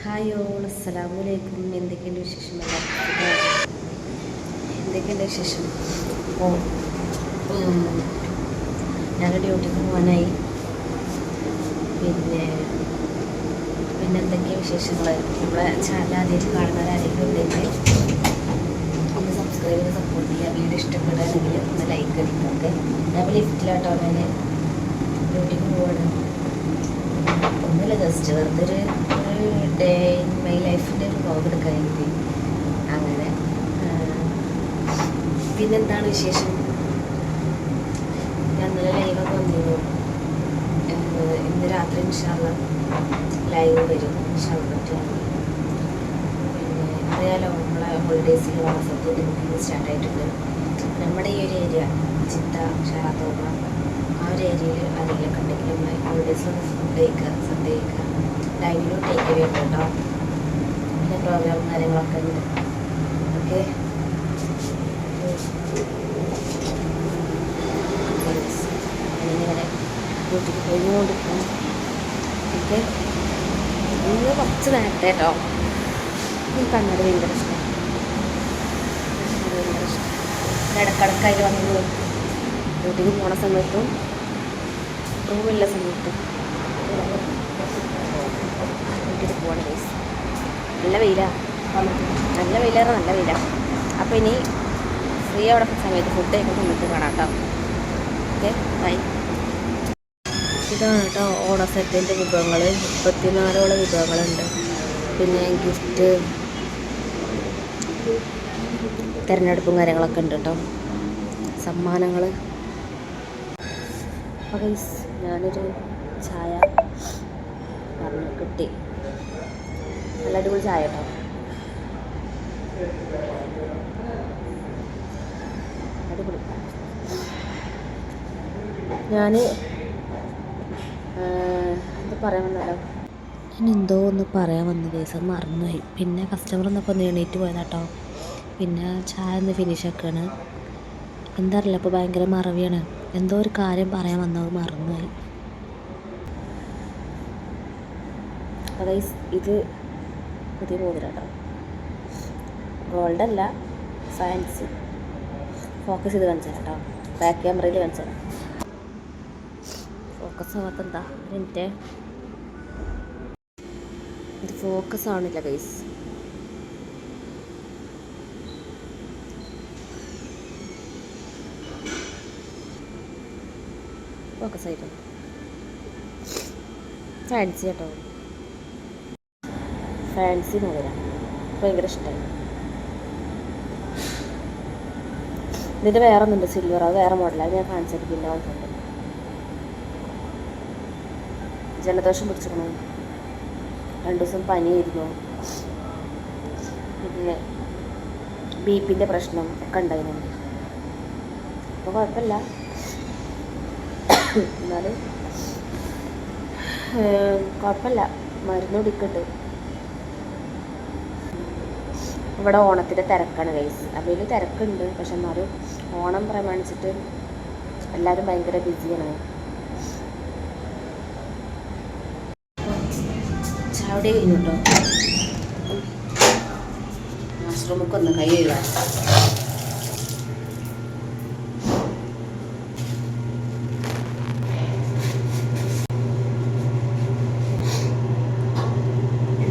Hi അസ്സലാമു അലൈക്കും. എന്തൊക്കെയുണ്ട് വിശേഷം? എന്തൊക്കെയുണ്ട് വിശേഷം? ഓ ഞാൻ ഡ്യൂട്ടിക്ക് പോകാനായി പിന്നെ പിന്നെ എന്തൊക്കെയാണ് വിശേഷങ്ങൾ? നമ്മളെ ചാനൽ ആദ്യമായിട്ട് കാണുന്നവരാരെങ്കിലും ഉണ്ടെങ്കിൽ ഒന്ന് സബ്സ്ക്രൈബ് ചെയ്ത് സപ്പോർട്ട് ചെയ്യുക. വീഡിയോ ഇഷ്ടപ്പെടുകയാണെങ്കിൽ ഒന്ന് ലൈക്ക് അടിക്കുക ഞാൻ ലിഫ്റ്റിലാട്ടോ ഞാൻ ഡ്യൂട്ടിക്ക് പോവാണ്. ഒന്നുമില്ല ജസ്റ്റ് വെറുതെ ഒരു ഡേ ഇൻ മൈ ലൈഫിന്റെ ഒരു വ്ലോഗ് എടുക്കാൻ അങ്ങനെ. പിന്നെന്താണ് വിശേഷം? ഞാൻ ഇന്നലെ ലൈവൊക്കെ വന്നിരുന്നു. ഇന്ന് രാത്രി ഇൻഷാള്ള ലൈവ് വരും. ഇൻഷാള്ള പിന്നെ അറിയാലോ നമ്മളെ ഹോളിഡേയ്സിൽ വാസത്തിൽ ബുക്കിംഗ് സ്റ്റാർട്ട് ആയിട്ടുണ്ട്. നമ്മുടെ ഈ ഒരു ഏരിയ ചിത്ത ഷാറാത്തോപ്പ ആ ഒരു ഏരിയയിൽ ആരെങ്കിലുമൊക്കെ കണ്ടെങ്കിലും ഹോളിഡേയ്സിൽ ഫുഡ് കഴിക്കുക സദ്യ കഴിക്കുക. ഡൈനിലും ടേക്ക് അവേ ഉണ്ട് കേട്ടോ പിന്നെ പ്രോഗ്രാമും കാര്യങ്ങളൊക്കെ ഉണ്ട്. ഓക്കെ വീട്ടിൽ പോയിക്കൊണ്ടിരിക്കും ഓക്കെ ഇന്ന് കുറച്ച് നേരത്തെ കേട്ടോ ഈ കണ്ണട ഭയങ്കര ഇഷ്ടം. ഭയങ്കര ഇഷ്ടം. ഇടക്കിടക്കായിട്ട് വന്ന് വീട്ടിൽ പോണ സമയത്തും റൂമില്ല സമയത്തും. വീട്ടിൽ പോവാണ് ഗൈസ് നല്ല വെയിലാണ് നല്ല വെയിലാണ് നല്ല വെയിലാണ് അപ്പോൾ ഇനി ഫ്രീ അവിടെ സമയത്ത് ഫുഡ് കഴിക്കുന്ന സമയത്ത് കാണാം കേട്ടോ ഓക്കെ ബൈ ഇതാണ് കേട്ടോ ഓണസെറ്റിന്റെ വിഭവങ്ങൾ മുപ്പത്തിനാലോളം വിഭവങ്ങളുണ്ട്. പിന്നെ ഗിഫ്റ്റ് തിരഞ്ഞെടുപ്പും കാര്യങ്ങളൊക്കെ ഉണ്ട് കേട്ടോ സമ്മാനങ്ങൾ അപ്പോൾ ഞാനൊരു ചായ പറഞ്ഞു കിട്ടി. നല്ല അടിപൊളി ചായ കേട്ടോ അടിപൊളി. ഞാൻ എന്താ പറയാൻ വന്നാലോ ഞാൻ എന്തോ ഒന്ന് പറയാൻ വന്ന ദിവസം മറന്നുപോയി. പിന്നെ കസ്റ്റമർ എന്നപ്പോൾ ഒന്ന് എണീറ്റ് പോയതാട്ടോ പിന്നെ ചായ ഒന്ന് ഫിനിഷ് ആക്കുകയാണ് എന്താ അറിയില്ല ഇപ്പോൾ ഭയങ്കര മറവിയാണ്. എന്തോ ഒരു കാര്യം പറയാൻ വന്നത് മറന്നുപോയി. അതായത് ഇത് പുതിയ മോതിരാട്ടോ. ഗോൾഡ് അല്ല ഫാൻസി. ഫോക്കസ് ചെയ്ത് കാണിച്ചു കേട്ടോ. ബാക്ക് ക്യാമറയിൽ കാണിച്ചു തരാം. ഫോക്കസ് ആവാത്ത എന്താ എന്റെ ഇത് ഫോക്കസ് ആവണില്ല ഗൈസ് ഫോക്കസ് ആയിട്ടുണ്ട്. ഫാൻസി കേട്ടോ ഫാൻസി മോതിരം ഭയങ്കര ഇഷ്ടമായി ഇതിന്റെ വേറെ ഒന്നുണ്ട് സിൽവർ അത് വേറെ മോഡലാണ് ഞാൻ കാണിച്ചത് പിന്നെ വന്നിട്ടുണ്ട് ജലദോഷം പിടിച്ചിരുന്നു രണ്ടു ദിവസം പനിയായിരുന്നു. പിന്നെ ബി പിന്റെ പ്രശ്നം ഒക്കെ ഉണ്ടായിരുന്നു. അപ്പോൾ കുഴപ്പമില്ല. എന്നാലും കുഴപ്പമില്ല. മരുന്ന് കുടിക്കുന്നുണ്ട് ഇവിടെ ഓണത്തിന്റെ തിരക്കാണ് ഗൈസ് അവയിൽ തിരക്കുണ്ട്. പക്ഷെ എന്നാലും ഓണം പ്രമാണിച്ചിട്ട് എല്ലാവരും ഭയങ്കര ബിസിയാണ്. ചാവിടെ കഴിഞ്ഞു കേട്ടോ ഒന്ന് കൈ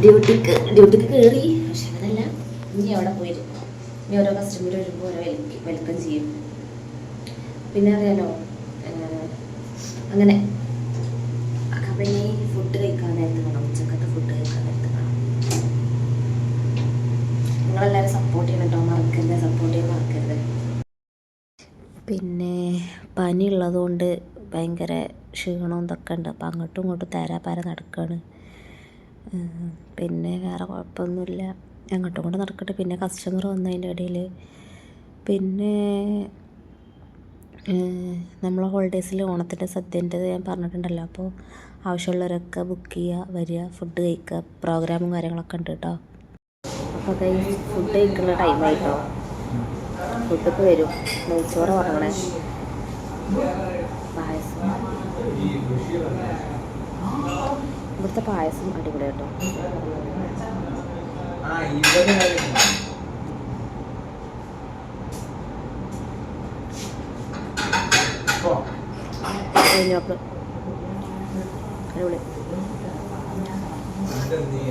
ഡ്യൂട്ടിക്ക് ഡ്യൂട്ടിക്ക് കയറി ഇനി അവിടെ പോയിരിക്കും ഇനി ഓരോ കസ്റ്റമർ വരുമ്പോൾ ഓരോ വെൽക്കം ചെയ്യും. പിന്നെ അറിയാലോ അങ്ങനെ. കമ്പനി ഫുഡ് കഴിക്കാൻ നേരത്ത് വേണം ഉച്ചക്കത്തെ ഫുഡ് കഴിക്കാൻ നേരത്ത് വേണം നിങ്ങളെല്ലാവരും സപ്പോർട്ട് ചെയ്യണം കേട്ടോ മറക്കരുത്. സപ്പോർട്ട് ചെയ്യാൻ മറക്കരുത്. പിന്നെ പനി ഉള്ളതുകൊണ്ട് ഭയങ്കര ക്ഷീണവും ഇതൊക്കെ ഉണ്ട്. അപ്പം അങ്ങോട്ടും ഇങ്ങോട്ടും തരാപ്പാര നടക്കുകയാണ് പിന്നെ വേറെ കുഴപ്പമൊന്നുമില്ല. അങ്ങോട്ടും ഇങ്ങോട്ടും നടക്കട്ടെ. പിന്നെ കസ്റ്റമർ വന്നതിന്റെ ഇടയിൽ പിന്നെ നമ്മൾ ഹോളിഡേയ്സിൽ ഓണത്തിന്റെ സദ്യന്റെത് ഞാൻ പറഞ്ഞിട്ടുണ്ടല്ലോ. അപ്പോൾ ആവശ്യമുള്ളവരൊക്കെ ബുക്ക് ചെയ്യുക വരിക ഫുഡ് കഴിക്കുക പ്രോഗ്രാമും കാര്യങ്ങളൊക്കെ ഉണ്ട് കേട്ടോ. അപ്പോൾ കൈ ഫുഡ് കഴിക്കുന്ന ടൈമായിട്ടോ ഫുഡൊക്കെ വരും. നെയ്ച്ചോറ് പറഞ്ഞേ പായസം. ഇവിടുത്തെ പായസം അടിപൊളി കേട്ടോ ഇവിടെ കാര്യം ഓ കഴിഞ്ഞോക്ക് അടിപൊളി എന്നിട്ട് നീ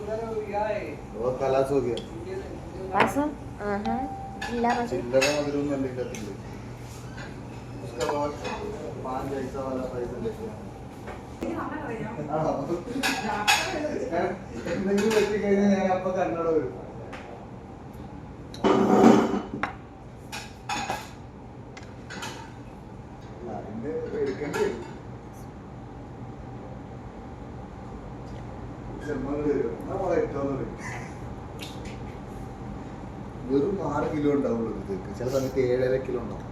हो खलास हो गया। असं हाँ जिल्हा मशरूम जिल्हा मशरूम में लिखा तुमने उसका बहुत पान जैसा वाला पैसा हाँ। लेके हाँ। नहीं बच्चे कहने आपका कन्नड़ हो ചെമ്മങ്ങൾ വരും നമ്മളെ ഇട്ടോന്ന് പറയും വെറും ആറ് കിലോ ഉണ്ടാവുള്ളൂ ഇത് ചില സമയത്ത് ഏഴര കിലോ ഉണ്ടാവും.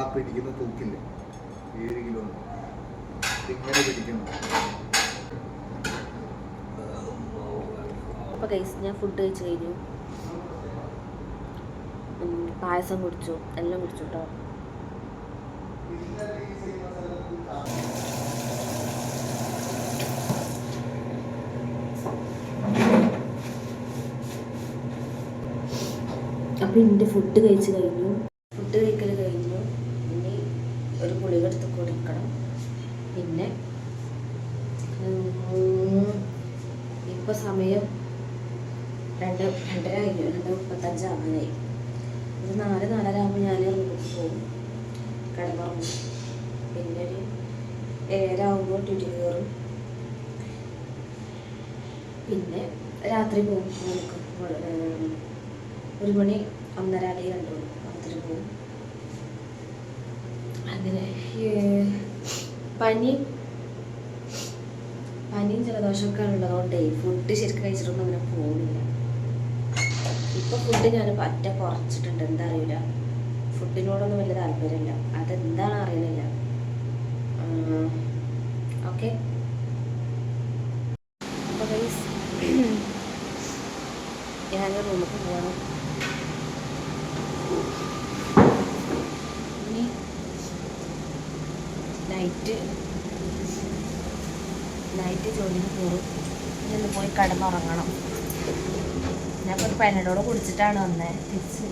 ആ പിടിക്കുന്ന തൂക്കില്ല ഏഴ് കിലോ ഉണ്ടാവും. ഇങ്ങനെ പിടിക്കണം അപ്പോൾ ഗൈസ് ഞാൻ ഫുഡ് കഴിച്ചു കഴിഞ്ഞു. പായസം കുടിച്ചു. എല്ലാം കുടിച്ചു കേട്ടോ അപ്പം എന്റെ ഫുഡ് കഴിച്ച് കഴിഞ്ഞു. ഫുഡ് കഴിക്കൽ കഴിഞ്ഞു. ഇനി ഒരു ഗുളിക എടുത്ത് കൊടുക്കണം. പിന്നെ ഇപ്പോൾ സമയം രണ്ട് രണ്ടര കഴിഞ്ഞു. രണ്ട് മുപ്പത്തഞ്ചാവാനായി ഒരു നാല് നാലര ആകുമ്പോൾ ഞാൻ പോകും കിടന്നുറങ്ങും. പിന്നെ ഒരു ഏഴര ട്യൂട്ടി കയറും. പിന്നെ രാത്രി പോകും നമുക്ക് ഒരു മണി ഒന്നര അല്ലെങ്കിൽ രണ്ട് മണി അപ്പത്തിന് പോകും അങ്ങനെ ഏഹ്, പനി. പനിയും ജലദോഷമൊക്കെ ഉള്ളതുകൊണ്ടേ ഫുഡ് ശരിക്കും കഴിച്ചിട്ടൊന്നും അങ്ങനെ പോകുന്നില്ല ഇപ്പൊ ഫുഡ് ഞാൻ പറ്റ കുറച്ചിട്ടുണ്ട് എന്താ അറിയില്ല ഫുഡിനോടൊന്നും വലിയ താല്പര്യമില്ല. അതെന്താണ് അറിയണില്ല ഓക്കെ അപ്പോൾ ഗൈസ് ഞാൻ റൂമിൽ പോകണം ഇനി നൈറ്റ് നൈറ്റ് ജോലിക്ക് പോകും ഇനി ഒന്ന് പോയി കിടന്നുറങ്ങണം. ഞാൻ ഒരു പനഡോട് കുടിച്ചിട്ടാണ് വന്നത് തിരിച്ച്.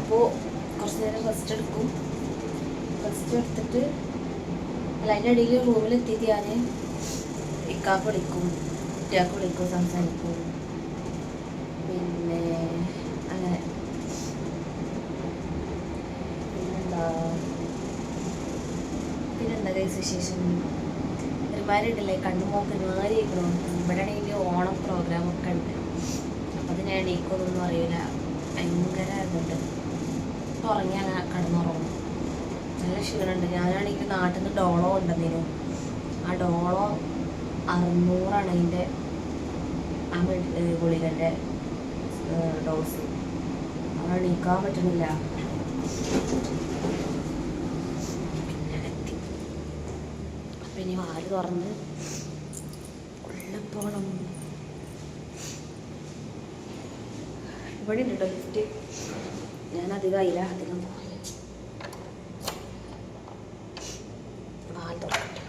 അപ്പോൾ കുറച്ച് നേരം റെസ്റ്റ് എടുക്കും. റെസ്റ്റ് എടുത്തിട്ട് അല്ല അതിന്റെ ഇടയിൽ റൂമിലെത്തിയിട്ട് ഞാൻ ഇക്കാക്ക് വിളിക്കും കുട്ടിയാക്ക് വിളിക്കും സംസാരിക്കും പിന്നെ അങ്ങനെ പിന്നെന്താ പിന്നെന്താ ഗൈസ് വിശേഷം? ഒരുമാതിരി ഉണ്ടല്ലേ കണ്ണുമോക്ക് ഒരുമാതിരി ഇരിക്കണോ. ഇവിടെ ആണെങ്കിൽ ഓണം പ്രോഗ്രാമൊക്കെ ഉണ്ട്. അപ്പം അതിന് എണീക്കൊന്നും അറിയില്ല. ഭയങ്കര ഇതുണ്ട്. ഉറങ്ങി അങ്ങനെ കടന്നുറങ്ങും. നല്ല ക്ഷീണമുണ്ട് ഞാനാണെങ്കിൽ നാട്ടിൽ നിന്ന് ഡോളോ ഉണ്ടെന്നേനു ആ ഡോളോ അറുന്നൂറാണ് അതിന്റെ ആ ഗുളികന്റെ ഡോസ് അതാണ് എണീക്കാൻ പറ്റണില്ല പിന്നെ എത്തി അപ്പം ഇനി വാൽ തുറന്ന് ഉള്ളപ്പോണം ഇവിടെ ഉണ്ട് കേട്ടോ ലിഫ്റ്റ് ഞാൻ അധികം അതില അധികം പോകില്ല വാൽ തുറക്കട്ടെ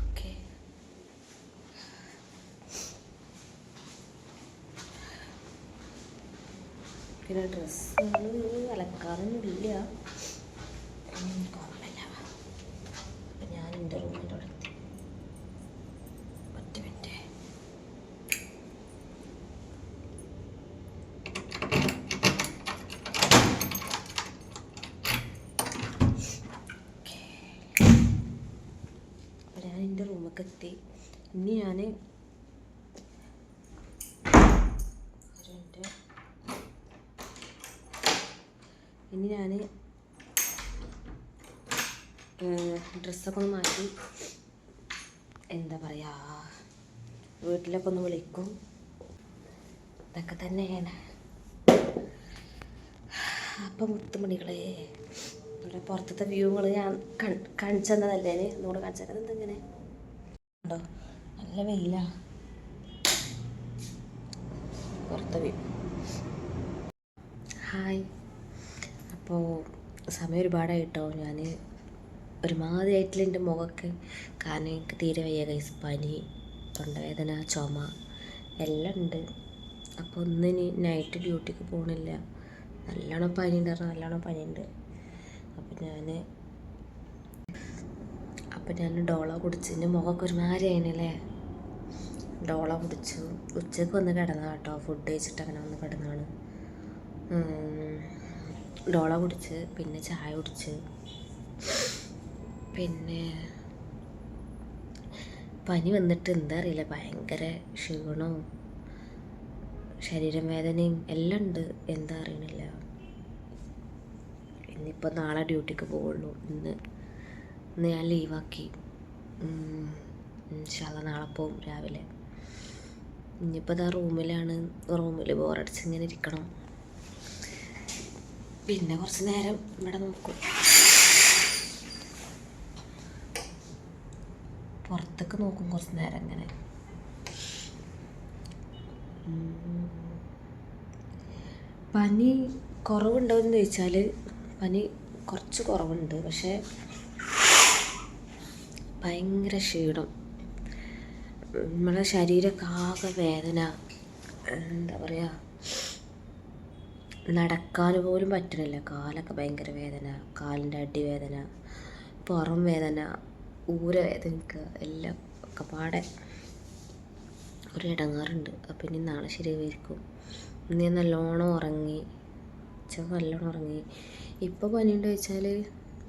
ഓക്കെ പിന്നെ ഡ്രസ്സുകൾ അലക്കാറൊന്നുമില്ല ഉം, കുഴപ്പമില്ല അപ്പം ഞാൻ എന്റെ റൂമിന്റെ അവിടെ എത്തി ഒറ്റ മിനിറ്റ് അപ്പം ഞാൻ എന്റെ റൂമൊക്കെ എത്തി ഇനി ഞാൻ ഇനി ഞാൻ ഡ്രസ്സൊക്കെ ഒന്ന് മാറ്റി. എന്താ പറയുക വീട്ടിലൊക്കെ ഒന്ന് വിളിക്കും. ഇതൊക്കെ തന്നെയാണ്. അപ്പം മുത്തുമണികളെ ഇവിടെ പുറത്തത്തെ വ്യൂകൾ ഞാൻ കാണിച്ചു തന്നതല്ലേ? ഒന്നുകൂടെ കാണിച്ചു തരാം. എന്തെങ്ങനെ ഉണ്ടോ? നല്ല വെയിലാ. ഹായ്. അപ്പോൾ സമയം ഒരുപാടായിട്ടോ. ഞാൻ ഒരുമാതിരി ആയിട്ടില്ല എന്റെ മുഖമൊക്കെ. കാരണം എനിക്ക് തീരെ വയ്യ കൈസ് പനി തൊണ്ടവേദന ചുമ എല്ലാം ഉണ്ട്. അപ്പോൾ ഒന്നിന് നൈറ്റ് ഡ്യൂട്ടിക്ക് പോകണില്ല നല്ലോണം പനി ഉണ്ടായിരുന്നു നല്ലോണം പനിയുണ്ട്. അപ്പോൾ ഞാൻ അപ്പോൾ ഞാൻ ഡോള എന്റെ മുഖമൊക്കെ ഒരുമാതിരി ആയിനല്ലേ? ഡോള കുടിച്ചു. ഉച്ചയ്ക്ക് വന്ന് കിടന്ന കേട്ടോ. ഫുഡ് കഴിച്ചിട്ട് അങ്ങനെ വന്ന് കിടന്നാണ് ഡോള കുടിച്ച് പിന്നെ ചായ കുടിച്ച്. പിന്നെ പനി വന്നിട്ട് എന്താ അറിയില്ല. ഭയങ്കര ക്ഷീണവും ശരീരം വേദനയും എല്ലാം ഉണ്ട്. എന്താ അറിയണില്ല. ഇന്നിപ്പോൾ നാളെ ഡ്യൂട്ടിക്ക് പോവുള്ളൂ. ഇന്ന് ഇന്ന് ഞാൻ ലീവാക്കി. ഇൻഷാല്ല നാളെ പോവും രാവിലെ. ഇനിയിപ്പോൾ ഇതാ റൂമിലാണ്. റൂമിൽ ബോറടിച്ച് ഇങ്ങനെ ഇരിക്കണം. പിന്നെ കുറച്ച് നേരം ഇവിടെ നോക്കും. പുറത്തേക്ക് നോക്കും കുറച്ച് നേരം ഇങ്ങനെ. പനി കുറവുണ്ടോ എന്ന് ചോദിച്ചാൽ പനി കുറച്ച് കുറവുണ്ട്. പക്ഷേ ഭയങ്കര ക്ഷീണം. നമ്മളെ ശരീരമൊക്കെ ആകെ വേദന. എന്താ പറയുക നടക്കാൻ പോലും പറ്റണില്ല. കാലൊക്കെ ഭയങ്കര വേദന. കാലിന്റെ അടി വേദന പുറം വേദന ഊര വേദന എല്ലാം ഒക്കെ പാടെ ഒരു ഇടങ്ങാറുണ്ട്. അപ്പം ഇനി നാളെ ശരിയായിരിക്കും. ഇന്ന് ഞാൻ നല്ലോണം ഉറങ്ങി ഉച്ച നല്ലോണം ഉറങ്ങി. ഇപ്പോൾ പനിയുണ്ടോ വെച്ചാൽ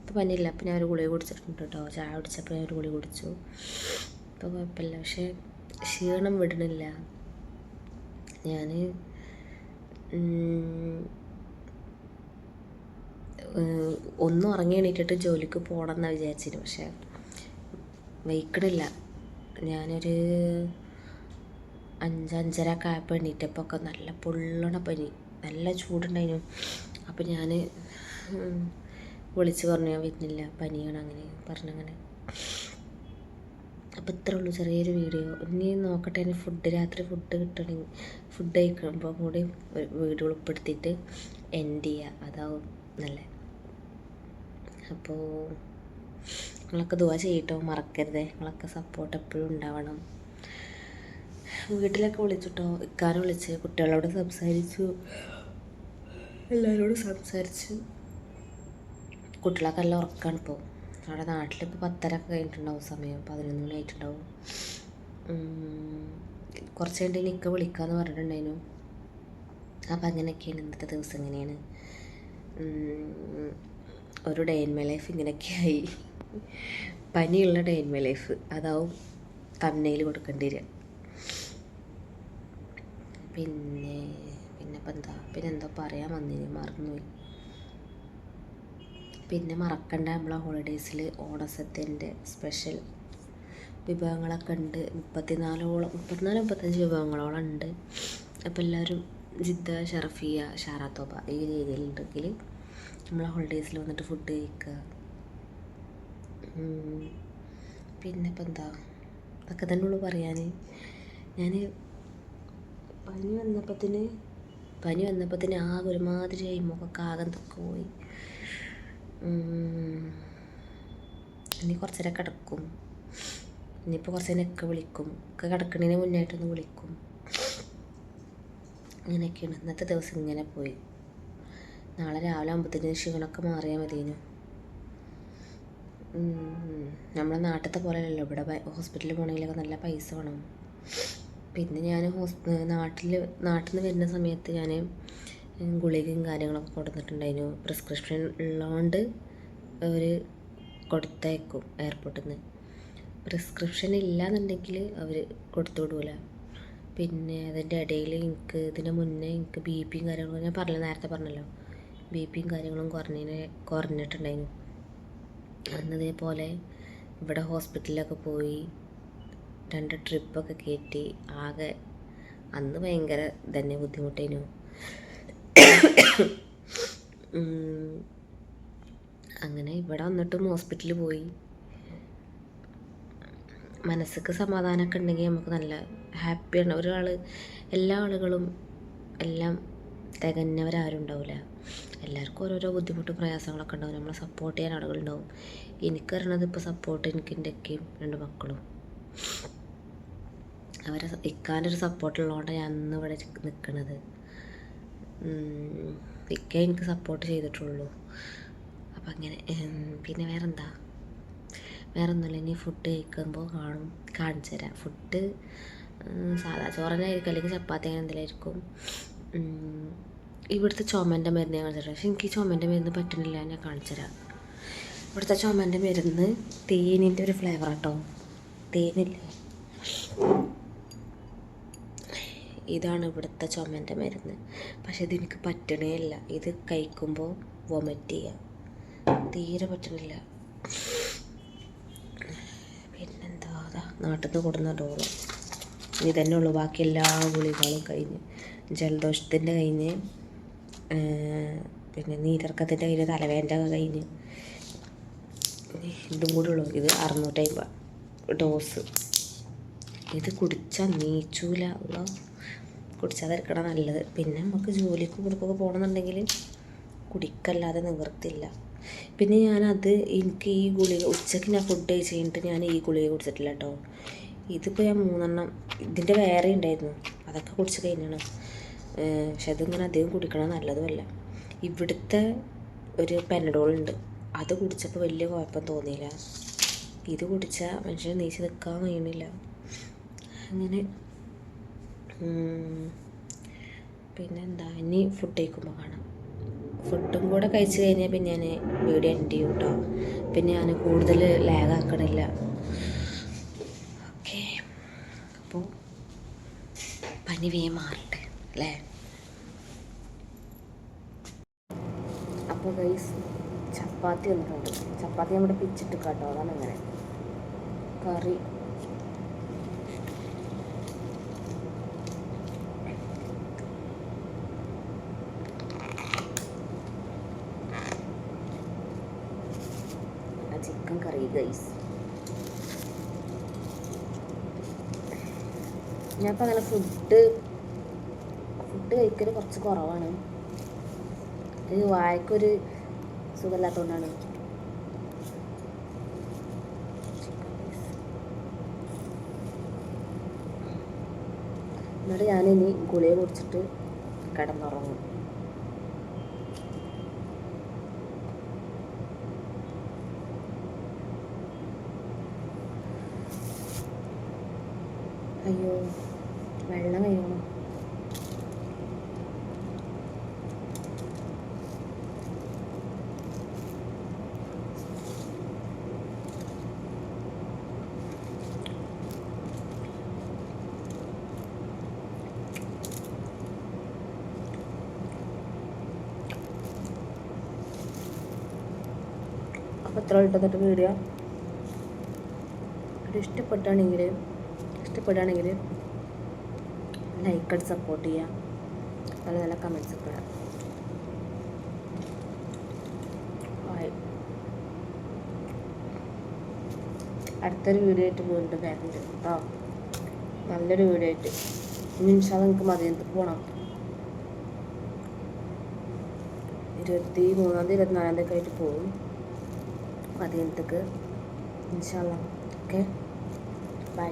ഇപ്പോൾ പനിയില്ല. അപ്പം ഞാൻ ഒരു ഗുളിക കുടിച്ചിട്ടുണ്ട് കേട്ടോ. ചായ കുടിച്ചപ്പോൾ ഞാൻ ഒരു ഗുളിക കുടിച്ചു. ഇപ്പോൾ കുഴപ്പമില്ല. പക്ഷേ ക്ഷീണം വിടണില്ല ഞാൻ ഒന്നും ഉറങ്ങി എണീറ്റിട്ട് ജോലിക്ക് പോകണം എന്നാണ് വിചാരിച്ചിരുന്നു പക്ഷേ വൈക്കണില്ല ഞാനൊരു അഞ്ചഞ്ചര ഒക്കെ ആയപ്പോൾ എണീറ്റപ്പോൾ ഒക്കെ നല്ല പൊള്ളണ പനി. നല്ല ചൂടുണ്ടായിരുന്നു അപ്പോൾ ഞാൻ വിളിച്ച് പറഞ്ഞു ഞാൻ വരുന്നില്ല പനിയാണ് അങ്ങനെ പറഞ്ഞങ്ങനെ. അപ്പോൾ ഇത്രേ ഉള്ളൂ ചെറിയൊരു വീഡിയോ. ഇനി നോക്കട്ടെ ഇനി ഫുഡ് രാത്രി ഫുഡ് കിട്ടണമെങ്കിൽ ഫുഡ് കഴിക്കുമ്പോൾ കൂടി വീട് ഉൾപ്പെടുത്തിയിട്ട് എൻഡ് ചെയ്യുക അതാവും നല്ല? അപ്പോൾ നിങ്ങളൊക്കെ ദുവാ ചെയ്യട്ടോ മറക്കരുതേ. നിങ്ങളൊക്കെ സപ്പോർട്ട് എപ്പോഴും ഉണ്ടാവണം. വീട്ടിലൊക്കെ വിളിച്ചിട്ടോ? ഇക്കാരെ വിളിച്ച് കുട്ടികളോട് സംസാരിച്ചു. എല്ലാവരോടും സംസാരിച്ച്. കുട്ടികളൊക്കെ എല്ലാം ഉറക്കാണ് ഇപ്പോൾ അവിടെ നാട്ടിലിപ്പോൾ പത്തരൊക്കെ കഴിഞ്ഞിട്ടുണ്ടാവും സമയം. പതിനൊന്ന് മണി ആയിട്ടുണ്ടാവും. കുറച്ച് കഴിഞ്ഞിട്ട് എനിക്ക് വിളിക്കാമെന്ന് പറഞ്ഞിട്ടുണ്ടായിരുന്നു. അപ്പം അങ്ങനെയൊക്കെയാണ് ഇന്നത്തെ ദിവസം ഇങ്ങനെയാണ്. ഒരു ഡേ ഇൻ മൈ ലൈഫ് ഇങ്ങനെയൊക്കെയായി പനിയുള്ള ഡേ ഇൻ മൈ ലൈഫ് അതാവും തമ്മനയിൽ കൊടുക്കേണ്ടി വരിക. പിന്നെ പിന്നെ ഇപ്പം എന്താ? പിന്നെ എന്തോ പറയാൻ വന്നിന്. മറന്നുപോയി. പിന്നെ മറക്കണ്ട നമ്മളെ ഹോളിഡേയ്സിൽ ഓണസദ്യന്റെ സ്പെഷ്യൽ വിഭവങ്ങളൊക്കെ ഉണ്ട്. മുപ്പത്തിനാലോളം മുപ്പത്തിനാല് മുപ്പത്തഞ്ച് വിഭവങ്ങളോളം ഉണ്ട്. അപ്പോൾ എല്ലാവരും ജിദ്ദ ഷറഫിയ ഷാറാത്തോബ ഈ രീതിയിലുണ്ടെങ്കിൽ നമ്മളെ ഹോളിഡേയ്സിൽ വന്നിട്ട് ഫുഡ് കഴിക്കുക. പിന്നെ ഇപ്പം എന്താ? അതൊക്കെ തന്നെ ഉള്ളൂ പറയാൻ ഞാൻ പനി വന്നപ്പത്തിന് പനി വന്നപ്പത്തിന് ആകെ ഒരുമാതിരിയായി മുഖമൊക്കെ ആകെ തൊക്കെ പോയി. ഇനി കുറച്ച് നേരം കിടക്കും. ഇനിയിപ്പോൾ കുറച്ച് നേരമൊക്കെ വിളിക്കും. ഒക്കെ കിടക്കണതിന് മുന്നായിട്ടൊന്ന് വിളിക്കും. അങ്ങനെയൊക്കെയാണ് ഇന്നത്തെ ദിവസം ഇങ്ങനെ പോയി. നാളെ രാവിലെ ആകുമ്പോഴത്തേന് ക്ഷീണമൊക്കെ മാറിയാൽ മതിയേനു. നമ്മളെ നാട്ടിലത്തെ പോലെയല്ലല്ലോ. ഇവിടെ ഹോസ്പിറ്റലിൽ പോകണമെങ്കിലൊക്കെ നല്ല പൈസ വേണം. പിന്നെ ഞാൻ ഹോസ് നാട്ടിൽ നാട്ടിൽ നിന്ന് വരുന്ന സമയത്ത് ഞാൻ ഗുളികയും കാര്യങ്ങളൊക്കെ കൊടുത്തിട്ടുണ്ടായിരുന്നു. പ്രിസ്ക്രിപ്ഷൻ ഉള്ളതുകൊണ്ട് അവർ കൊടുത്തയക്കും എയർപോർട്ടിൽ നിന്ന് പ്രിസ്ക്രിപ്ഷൻ ഇല്ലാന്നുണ്ടെങ്കിൽ അവർ കൊടുത്തു വിടൂല. പിന്നെ അതിന്റെ ഇടയിൽ എനിക്ക് ഇതിന് മുന്നേ എനിക്ക് ബി പിയും കാര്യങ്ങളും ഞാൻ പറഞ്ഞ നേരത്തെ പറഞ്ഞല്ലോ. ബി പിയും കാര്യങ്ങളും കുറഞ്ഞതിന് കുറഞ്ഞിട്ടുണ്ടായിരുന്നു. അന്നതേപോലെ ഇവിടെ ഹോസ്പിറ്റലിലൊക്കെ പോയി രണ്ട് ട്രിപ്പൊക്കെ കയറ്റി ആകെ അന്ന് ഭയങ്കര തന്നെ ബുദ്ധിമുട്ടേനു. അങ്ങനെ ഇവിടെ വന്നിട്ടും ഹോസ്പിറ്റലിൽ പോയി. മനസ്സിക്ക് സമാധാനമൊക്കെ ഉണ്ടെങ്കിൽ നമുക്ക് നല്ല ഹാപ്പിയാണ് ഒരാൾ എല്ലാ ആളുകളും എല്ലാം തികഞ്ഞവരാരും ഉണ്ടാവില്ല. എല്ലാവർക്കും ഓരോരോ ബുദ്ധിമുട്ട് പ്രയാസങ്ങളൊക്കെ ഉണ്ടാവും. നമ്മളെ സപ്പോർട്ട് ചെയ്യാൻ ആളുകളുണ്ടാവും എനിക്ക് പറയണത് ഇപ്പോൾ സപ്പോർട്ട് എനിക്ക് എന്റെ ഒക്കെയും രണ്ട് മക്കളും. അവരെ ഇക്കാന്റെ ഒരു സപ്പോർട്ടുള്ളതുകൊണ്ടാണ് ഞാൻ ഇന്ന് ഇവിടെ നിൽക്കുന്നത് ഇക്ക എനിക്ക് സപ്പോർട്ട് ചെയ്തിട്ടുള്ളൂ. അപ്പം അങ്ങനെ പിന്നെ വേറെന്താ? വേറൊന്നുമില്ല ഇനി ഫുഡ് കഴിക്കുമ്പോൾ കാണും കാണിച്ചു തരാം. ഫുഡ് സാധാ ചോറനായിരിക്കും അല്ലെങ്കിൽ ചപ്പാത്തി അങ്ങനെ എന്തെങ്കിലുമായിരിക്കും ഇവിടുത്തെ ചുമന്റെ മരുന്ന് ഞാൻ കാണിച്ചു തരാം. പക്ഷെ എനിക്ക് ഈ ചുമന്റെ മരുന്ന് പറ്റുന്നില്ല ഞാൻ കാണിച്ചു തരാം. ഇവിടുത്തെ ചുമന്റെ മരുന്ന് തേനിന്റെ ഒരു ഫ്ലേവർ കേട്ടോ തേനില്ലേ? ഇതാണ് ഇവിടുത്തെ ചുമന്റെ മരുന്ന്. പക്ഷെ ഇതെനിക്ക് പറ്റണേ ഇല്ല. ഇത് കഴിക്കുമ്പോൾ വൊമിറ്റ് ചെയ്യാം. തീരെ പറ്റണില്ല. പിന്നെന്താ? അതാ നാട്ടിൽ നിന്ന് കൊടുന്ന ഇനി തന്നെ ഉള്ളു. ബാക്കി എല്ലാ ഗുളികളും കഴിഞ്ഞ്. ജലദോഷത്തിന്റെ കഴിഞ്ഞ് പിന്നെ നീരിറക്കത്തിന്റെ കഴിഞ്ഞ് തലവേന്റെ കഴിഞ്ഞ്. ഇതും കൂടെ ഉള്ളു. ഇത് അറുന്നൂറ്റമ്പത് ഡോസ്. ഇത് കുടിച്ചാൽ നീച്ചൂല. ഉള്ള കുടിച്ചാതിരിക്കണം നല്ലത്. പിന്നെ നമുക്ക് ജോലിക്ക് കൊടുക്കൊക്കെ പോകണമെന്നുണ്ടെങ്കിൽ കുടിക്കല്ലാതെ നിവർത്തില്ല. പിന്നെ ഞാനത് എനിക്ക് ഈ ഗുളിക ഉച്ചയ്ക്ക് ഞാൻ ഫുഡ് കഴിച്ച് കഴിഞ്ഞിട്ട് ഞാൻ ഈ ഗുളിക കുടിച്ചിട്ടില്ല കേട്ടോ ഇതിപ്പോൾ ഞാൻ മൂന്നെണ്ണം ഇതിന്റെ വേറെ ഉണ്ടായിരുന്നു അതൊക്കെ കുടിച്ച് കഴിഞ്ഞാണ്. പക്ഷെ അതിങ്ങനെ അധികം കുടിക്കണം നല്ലതുമല്ല. ഇവിടുത്തെ ഒരു പെനഡോൾ ഉണ്ട് അത് കുടിച്ചപ്പോൾ വലിയ കുഴപ്പം തോന്നിയില്ല. ഇത് കുടിച്ചാൽ മനുഷ്യൻ നീച്ച് നിൽക്കാൻ കഴിയണില്ല. അങ്ങനെ പിന്നെന്താ ഇനി ഫുഡ് കഴിക്കുമ്പോൾ കാണാം. ഫുഡും കൂടെ കഴിച്ചു കഴിഞ്ഞാൽ പിന്നെ ഞാൻ വീഡിയോ എൻഡ് ചെയ്യും കേട്ടോ പിന്നെ ഞാൻ കൂടുതൽ ലാഗ് ആക്കണില്ല. ഓക്കെ. അപ്പോൾ പനി വേഗം മാറട്ടെ അല്ലേ? അപ്പോൾ കൈസ് ചപ്പാത്തി വന്നിട്ടുണ്ട്. ചപ്പാത്തി നമ്മുടെ പിച്ചിട്ട് കേട്ടോ അതാണ് അങ്ങനെ കറി ആ ചിക്കൻ കറി ഗൈസ് ഞാനിപ്പോൾ അങ്ങനെ ഫുഡ് ഫുഡ് കഴിക്കൽ കുറച്ച് കുറവാണ്. ഇത് വായക്കൊരു സുഖമില്ലാത്തതുകൊണ്ടാണ് എന്നിട്ട് ഞാനിനി ഗുളിക കുടിച്ചിട്ട് കിടന്നുറങ്ങും. അയ്യോ വെള്ളം കഴിയണം അപ്പോൾ ഇത്ര ഇട്ടന്നിട്ട് വീഡിയോ ഇഷ്ടപ്പെട്ടാണെങ്കിലും ഇഷ്ടപ്പെടുകയാണെങ്കിൽ ലൈക്ക് അടിച്ച് സപ്പോർട്ട് ചെയ്യുക. നല്ല നല്ല കമൻസ് ഒക്കെ ഇടാം അടുത്തൊരു വീഡിയോ ആയിട്ട് വീണ്ടും വരുന്നുണ്ട് കേട്ടോ നല്ലൊരു വീഡിയോ ആയിട്ട്. നിമിഷം നിങ്ങൾക്ക് മതിയത്ത് പോകണം ഇരുപത്തി മൂന്നാം തീയതി ഇരുപത്തിനാലാം തീയതി ഒക്കെ ആയിട്ട് പോകും മതിയത്തേക്ക് ഇൻഷാല്ല ഓക്കെ ബൈ